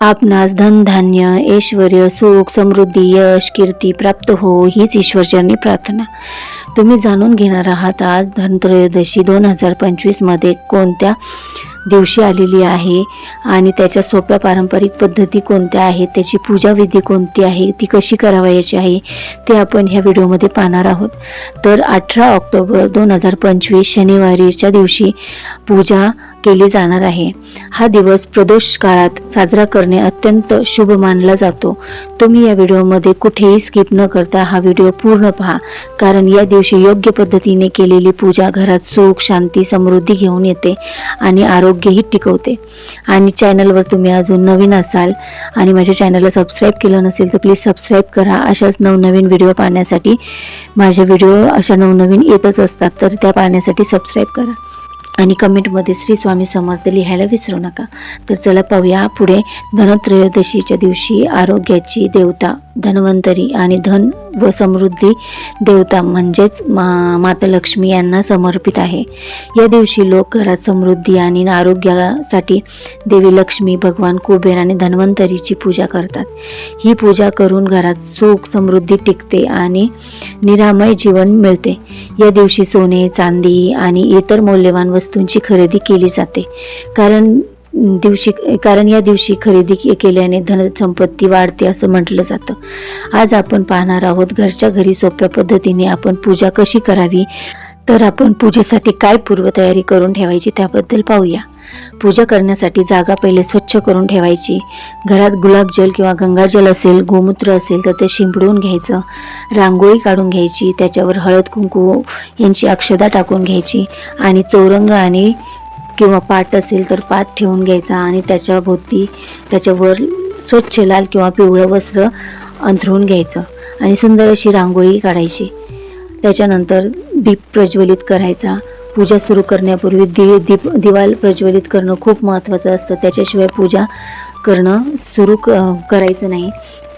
आपणास धनधान्य ऐश्वर सुख समृद्धी यश कीर्ती प्राप्त हो हीच ईश्वरचरणी प्रार्थना. तुम्ही जाणून घेणार आहात आज धनत्रयोदशी दोन हजार पंचवीसमध्ये कोणत्या दिवशी आलेली आहे आणि त्याच्या सोप्या पारंपरिक पद्धती कोणत्या आहेत त्याची पूजाविधी कोणती आहे ती कशी करावयाची आहे ते आपण ह्या व्हिडिओमध्ये पाहणार आहोत. तर अठरा ऑक्टोबर दोन हजार पंचवीस शनिवारीच्या दिवशी पूजा केली जाणार आहे. हा दिवस प्रदोष काळात साजरा करणे अत्यंत शुभ मानला जातो. तुम्ही या व्हिडिओमध्ये कुठेही स्किप न करता हा व्हिडिओ पूर्ण पहा. कारण या दिवशी योग्य पद्धतीने केलेली पूजा घरात सुख शांती समृद्धी घेऊन येते आणि आरोग्यही टिकवते. आणि चॅनलवर तुम्ही अजून नवीन असाल आणि माझ्या चॅनलला सबस्क्राईब केलं नसेल तर प्लीज सबस्क्राईब करा. अशाच नवनवीन व्हिडिओ पाहण्यासाठी माझे व्हिडिओ अशा नवनवीन येतच असतात तर त्या पाहण्यासाठी सबस्क्राईब करा. आणि कमेंटमध्ये श्री स्वामी समर्थ लिहायला विसरू नका. तर चला पाहूया पुढे धनत्रयोदशीच्या दिवशी आरोग्याची देवता. धन्वंतरी आणि धन व समृद्धी देवता म्हणजेच मा माता लक्ष्मी यांना समर्पित आहे. या दिवशी लोक घरात समृद्धी आणि आरोग्यासाठी देवी लक्ष्मी भगवान कुबेर आणि धन्वंतरीची पूजा करतात. ही पूजा करून घरात सुख समृद्धी टिकते आणि निरामय जीवन मिळते. या दिवशी सोने चांदी आणि इतर मौल्यवान वस्तूंची खरेदी केली जाते. कारण दिवशी कारण या दिवशी खरेदी केल्याने धनसंपत्ती वाढते असं म्हटलं जातं. आज आपण पाहणार आहोत घरच्या घरी सोप्या पद्धतीने आपण पूजा कशी करावी तर आपण पूजेसाठी काय पूर्वतयारी करून ठेवायची त्याबद्दल पाहूया. पूजा करण्यासाठी जागा पहिले स्वच्छ करून ठेवायची. घरात गुलाबजल किंवा गंगाजल असेल गोमूत्र असेल तर ते शिंपडून घ्यायचं. रांगोळी काढून घ्यायची त्याच्यावर हळद कुंकू यांची अक्षदा टाकून घ्यायची आणि चौरंग आणि किंवा पाट असेल तर पाट ठेवून घ्यायचा आणि त्याच्या भोवती त्याच्यावर स्वच्छ लाल किंवा पिवळं वस्त्र अंथरून घ्यायचं. आणि सुंदर अशी रांगोळी काढायची. त्याच्यानंतर दीप प्रज्वलित करायचा. पूजा सुरू करण्यापूर्वी दि दीप दिवाल प्रज्वलित करणं खूप महत्त्वाचं असतं. त्याच्याशिवाय पूजा करणं सुरू क करायचं नाही.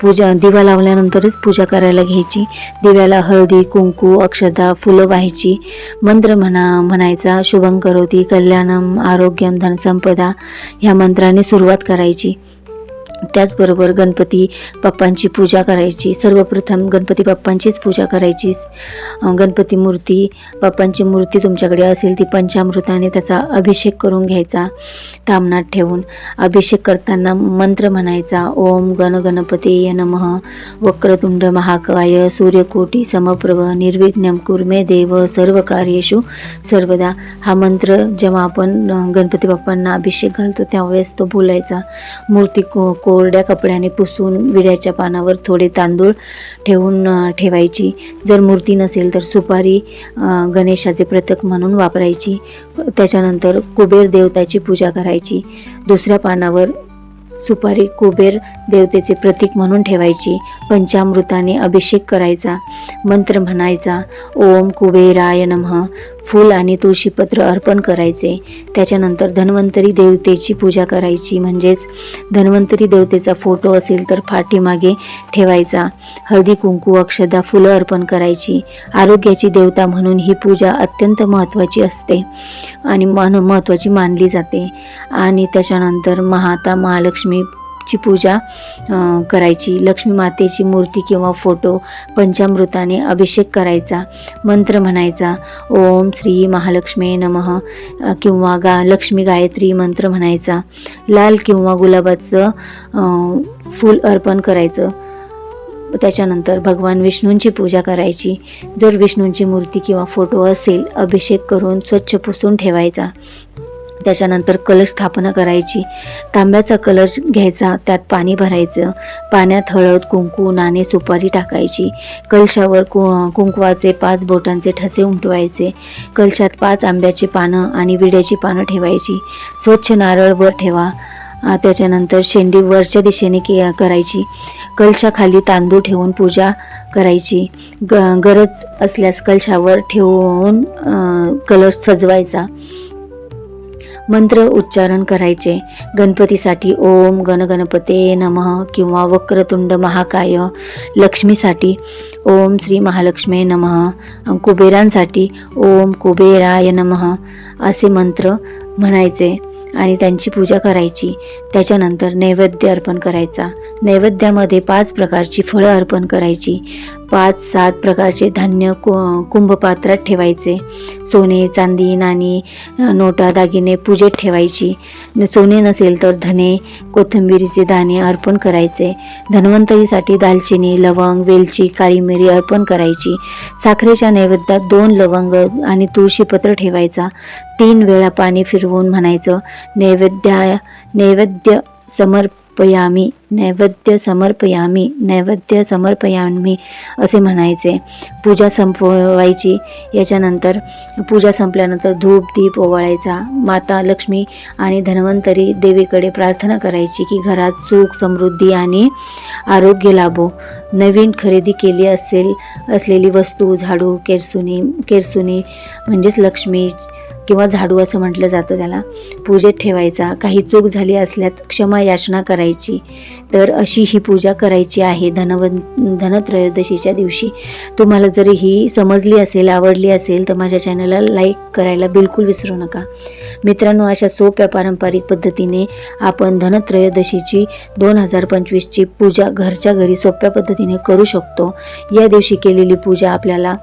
पूजा दिवा लावल्यानंतरच पूजा करायला घ्यायची. दिव्याला हळदी कुंकू अक्षता फुलं व्हायची. मंत्र म्हणा म्हणायचा शुभं करोती कल्याणम आरोग्यम धनसंपदा ह्या मंत्राने सुरुवात करायची. त्याचबरोबर गणपती बाप्पांची पूजा करायची. सर्वप्रथम गणपती बाप्पांचीच पूजा करायची. गणपती मूर्ती बाप्पांची मूर्ती तुमच्याकडे असेल ती पंचामृताने त्याचा अभिषेक करून घ्यायचा तामनात ठेवून. अभिषेक करताना मंत्र म्हणायचा ओम गण गणपती नमः. वक्रतुंड महाकाय सूर्यकोटी समप्रभ निर्विघ्नम कुर्मे देव सर्व कार्येषु सर्वदा. हा मंत्र जेव्हा आपण गणपती बाप्पांना अभिषेक घालतो त्यावेळेस तो बोलायचा. मूर्ती को कोरड्या कपड्याने पुसून विड्याच्या पानावर थोडे तांदूळ ठेवून ठेवायची. जर मूर्ती नसेल तर सुपारी गणेशाचे प्रतक म्हणून वापरायची. त्याच्यानंतर कुबेर देवताची पूजा करायची. दुसऱ्या पानावर सुपारी कुबेर देवतेचे प्रतीक म्हणून ठेवायची. पंचामृताने अभिषेक करायचा. मंत्र म्हणायचा ओम कुबेराय नमः. फूल आणि तुळशीपत्र अर्पण करायचे. त्याच्यानंतर धन्वंतरी देवतेची पूजा करायची. म्हणजेच धन्वंतरी देवतेचा फोटो असेल तर फाटीमागे ठेवायचा. हळदी कुंकू अक्षदा फुलं अर्पण करायची. आरोग्याची देवता म्हणून ही पूजा अत्यंत महत्त्वाची असते आणि मन महत्त्वाची मानली जाते. आणि त्याच्यानंतर महाता महालक्ष्मी ची पूजा करायची. लक्ष्मी मातेची मूर्ती किंवा फोटो पंचामृताने अभिषेक करायचा मंत्र म्हणायचा. ओम श्री महालक्ष्मी नमः किंवा गा लक्ष्मी गायत्री मंत्र म्हणायचा. लाल किंवा गुलाबाचं फूल अर्पण करायचं. त्याच्यानंतर भगवान विष्णूंची पूजा करायची. जर विष्णूंची मूर्ती किंवा फोटो असेल अभिषेक करून स्वच्छ पुसून ठेवायचा. त्याच्यानंतर कलश स्थापना करायची. तांब्याचा कलश घ्यायचा त्यात पाणी भरायचं. पाण्यात हळद कुंकू नाणे सुपारी टाकायची. कलशावर कु कुंकवाचे पाच बोटांचे ठसे उमटवायचे. कलशात पाच आंब्याची पानं आणि विड्याची पानं ठेवायची. स्वच्छ नारळ वर ठेवा. त्याच्यानंतर शेंडी वरच्या दिशेने के करायची. कलशाखाली तांदूळ ठेवून पूजा करायची. ग गरज असल्यास कलशावर ठेवून कलश सजवायचा. मंत्र उच्चारण करायचे. गणपतीसाठी ओम गणगणपते नमः किंवा वक्रतुंड महाकाय लक्ष्मीसाठी ओम श्री महालक्ष्मी नमः कुबेरांसाठी ओम कुबेराय नमः असे मंत्र म्हणायचे. आणि त्यांची पूजा करायची. त्याच्यानंतर नैवेद्य अर्पण करायचा. नैवेद्यामध्ये पाच प्रकारची फळं अर्पण करायची. पाच सात प्रकारचे धान्य कु कुंभपात्रात ठेवायचे. सोने चांदी नाणी नोटा दागिने पूजेत ठेवायची. सोने नसेल तर धने कोथिंबिरीचे दाणे अर्पण करायचे. धन्वंतरीसाठी दालचिनी लवंग वेलची काळी मिरी अर्पण करायची. साखरेच्या नैवेद्यात दोन लवंग आणि तुळशीपत्र ठेवायचा. तीन वेळा पाणी फिरवून म्हणायचं नैवेद्या नैवेद्य समर्पयामी नैवेद्य समर्पयामी नैवेद्य समर्पयामी असे म्हणायचे. पूजा संपवायची याच्यानंतर पूजा संपल्यानंतर धूप दीप ओवाळायचा. माता लक्ष्मी आणि धन्वंतरी देवीकडे प्रार्थना करायची की घरात सुख समृद्धी आणि आरोग्य लाभो. नवीन खरेदी केली असेल असलेली वस्तू झाडू केरसुनी केरसुनी म्हणजेच लक्ष्मी किंवा झाडू असं म्हटलं जातं त्याला. पूजेत ठेवायचा. काही चूक झाली असल्यात क्षमा याचना करायची. तर अशी ही पूजा करायची आहे धनवन धनत्रयोदशीच्या दिवशी. तुम्हाला जर ही समजली असेल आवडली असेल तर माझ्या चॅनलला लाईक करायला बिलकुल विसरू नका. मित्रांनो अशा सोप्या पारंपरिक पद्धतीने आपण धनत्रयोदशीची दोन हजार पंचवीसची पूजा घरच्या घरी सोप्या पद्धतीने करू शकतो. या दिवशी केलेली पूजा आपल्याला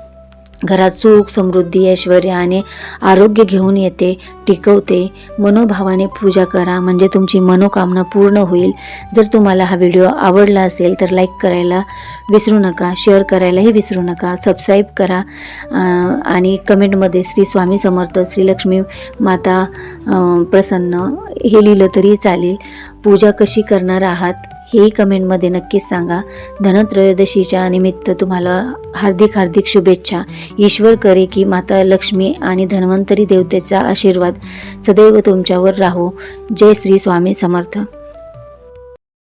घरात सुख समृद्धी ऐश्वर आणि आरोग्य घेऊन येते टिकवते. मनोभावाने पूजा करा म्हणजे तुमची मनोकामना पूर्ण होईल. जर तुम्हाला हा व्हिडिओ आवडला असेल तर लाईक करायला विसरू नका शेअर करायलाही विसरू नका सबस्क्राईब करा. आणि कमेंटमध्ये श्री स्वामी समर्थ श्री लक्ष्मी माता प्रसन्न हे लिहिलं तरी चालेल. पूजा कशी करणार आहात? हेही कमेंटमध्ये नक्कीच सांगा. धनत्रयोदशीच्या निमित्त तुम्हाला हार्दिक हार्दिक शुभेच्छा. ईश्वर करे की माता लक्ष्मी आणि धन्वंतरी देवतेचा आशीर्वाद सदैव तुमच्यावर राहो. जय श्री स्वामी समर्थ.